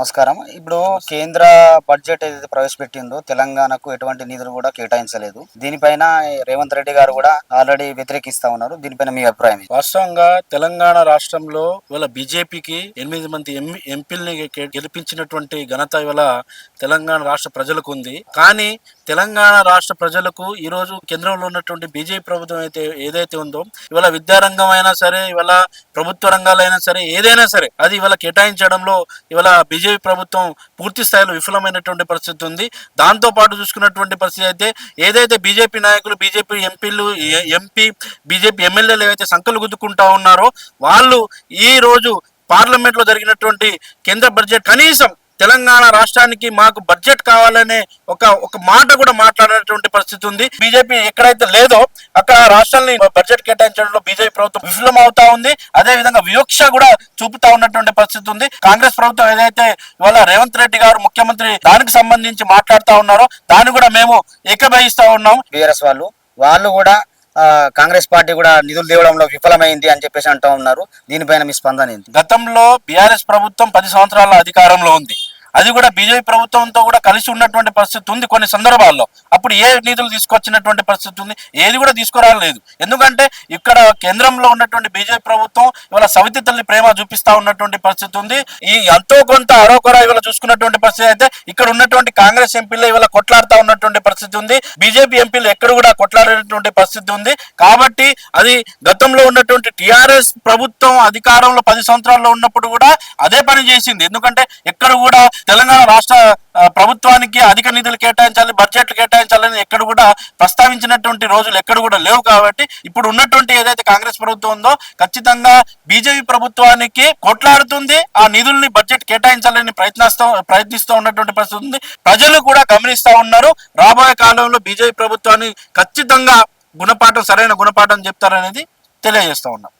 నమస్కారం. ఇప్పుడు కేంద్ర బడ్జెట్ ఏదైతే ప్రవేశపెట్టిందో తెలంగాణకు ఎటువంటి నిధులు కూడా కేటాయించలేదు. దీనిపైన రేవంత్ రెడ్డి గారు కూడా ఆల్రెడీ వ్యతిరేకిస్తా ఉన్నారు. దీనిపైన మీ అభిప్రాయం? వాస్తవంగా తెలంగాణ రాష్ట్రంలో ఇవాళ బీజేపీకి ఎనిమిది మంది ఎంపీల్ని గెలిపించినటువంటి ఘనత ఇవాళ తెలంగాణ రాష్ట్ర ప్రజలకు ఉంది. కానీ తెలంగాణ రాష్ట్ర ప్రజలకు ఈ రోజు కేంద్రంలో ఉన్నటువంటి బీజేపీ ప్రభుత్వం అయితే ఏదైతే ఉందో ఇవాళ విద్యారంగం అయినా సరే ఇవాళ ప్రభుత్వ రంగాలైనా సరే ఏదైనా సరే అది ఇవాళ కేటాయించడంలో ఇవాళ బీజేపీ ప్రభుత్వం పూర్తి స్థాయిలో విఫలమైనటువంటి పరిస్థితి ఉంది. దాంతో పాటు చూసుకున్నటువంటి పరిస్థితి అయితే ఏదైతే బీజేపీ నాయకులు బీజేపీ ఎంపీలు ఎంపీ బీజేపీ ఎమ్మెల్యేలు ఏవైతే సంఖ్యలు గుద్దుకుంటా ఉన్నారో వాళ్ళు ఈ రోజు పార్లమెంట్లో జరిగినటువంటి కేంద్ర బడ్జెట్ కనీసం తెలంగాణ రాష్ట్రానికి మాకు బడ్జెట్ కావాలనే ఒక ఒక మాట కూడా మాట్లాడినటువంటి పరిస్థితి ఉంది. బీజేపీ ఎక్కడైతే లేదో అక్కడ రాష్ట్రాన్ని బడ్జెట్ కేటాయించడంలో బీజేపీ ప్రభుత్వం విఫలం అవుతా ఉంది. అదే విధంగా వివక్ష కూడా చూపుతా ఉన్నటువంటి పరిస్థితి ఉంది. కాంగ్రెస్ ప్రభుత్వం ఏదైతే ఇవాళ రేవంత్ రెడ్డి గారు ముఖ్యమంత్రి దానికి సంబంధించి మాట్లాడుతా ఉన్నారో దాన్ని కూడా మేము ఏకభవిస్తా ఉన్నాం. బీఆర్ఎస్ వాళ్ళు వాళ్ళు కూడా కాంగ్రెస్ పార్టీ కూడా నిధులు తేవడంలో విఫలమైంది అని చెప్పేసి అంటూ ఉన్నారు. దీనిపైన మీ స్పందన ఏంటి? గతంలో బీఆర్ఎస్ ప్రభుత్వం పది సంవత్సరాల అధికారంలో ఉంది. అది కూడా బీజేపీ ప్రభుత్వంతో కూడా కలిసి ఉన్నటువంటి పరిస్థితి ఉంది కొన్ని సందర్భాల్లో. అప్పుడు ఏ నిధులు తీసుకొచ్చినటువంటి పరిస్థితి ఉంది? ఏది కూడా తీసుకురాలేదు. ఎందుకంటే ఇక్కడ కేంద్రంలో ఉన్నటువంటి బీజేపీ ప్రభుత్వం ఇవాళ సవితి తల్లి ప్రేమ చూపిస్తా ఉన్నటువంటి పరిస్థితి ఉంది. ఈ ఎంతో కొంత అరోకొర ఇవాళ చూసుకున్నటువంటి పరిస్థితి అయితే ఇక్కడ ఉన్నటువంటి కాంగ్రెస్ ఎంపీలు ఇవాళ కొట్లాడుతా ఉన్నటువంటి పరిస్థితి ఉంది. బీజేపీ ఎంపీలు ఎక్కడ కూడా కొట్లాడేటువంటి పరిస్థితి ఉంది. కాబట్టి అది గతంలో ఉన్నటువంటి టిఆర్ఎస్ ప్రభుత్వం అధికారంలో పది సంవత్సరాల్లో ఉన్నప్పుడు కూడా అదే పని చేసింది. ఎందుకంటే ఎక్కడ కూడా తెలంగాణ రాష్ట్ర ప్రభుత్వానికి అధిక నిధులు కేటాయించాలి బడ్జెట్లు కేటాయించాలని ఎక్కడ కూడా ప్రస్తావించినటువంటి రోజులు ఎక్కడ కూడా లేవు కాబట్టి ఇప్పుడు ఉన్నటువంటి ఏదైతే కాంగ్రెస్ ప్రభుత్వం ఉందో ఖచ్చితంగా బీజేపీ ప్రభుత్వానికి కొట్లాడుతుంది ఆ నిధుల్ని బడ్జెట్ కేటాయించాలని ప్రయత్నిస్తూ ప్రయత్నిస్తూ ఉన్నటువంటి పరిస్థితి ఉంది. ప్రజలు కూడా గమనిస్తూ ఉన్నారు. రాబోయే కాలంలో బీజేపీ ప్రభుత్వాన్ని ఖచ్చితంగా గుణపాఠం సరైన గుణపాఠం చెప్తారనేది తెలియజేస్తూ ఉన్నాం.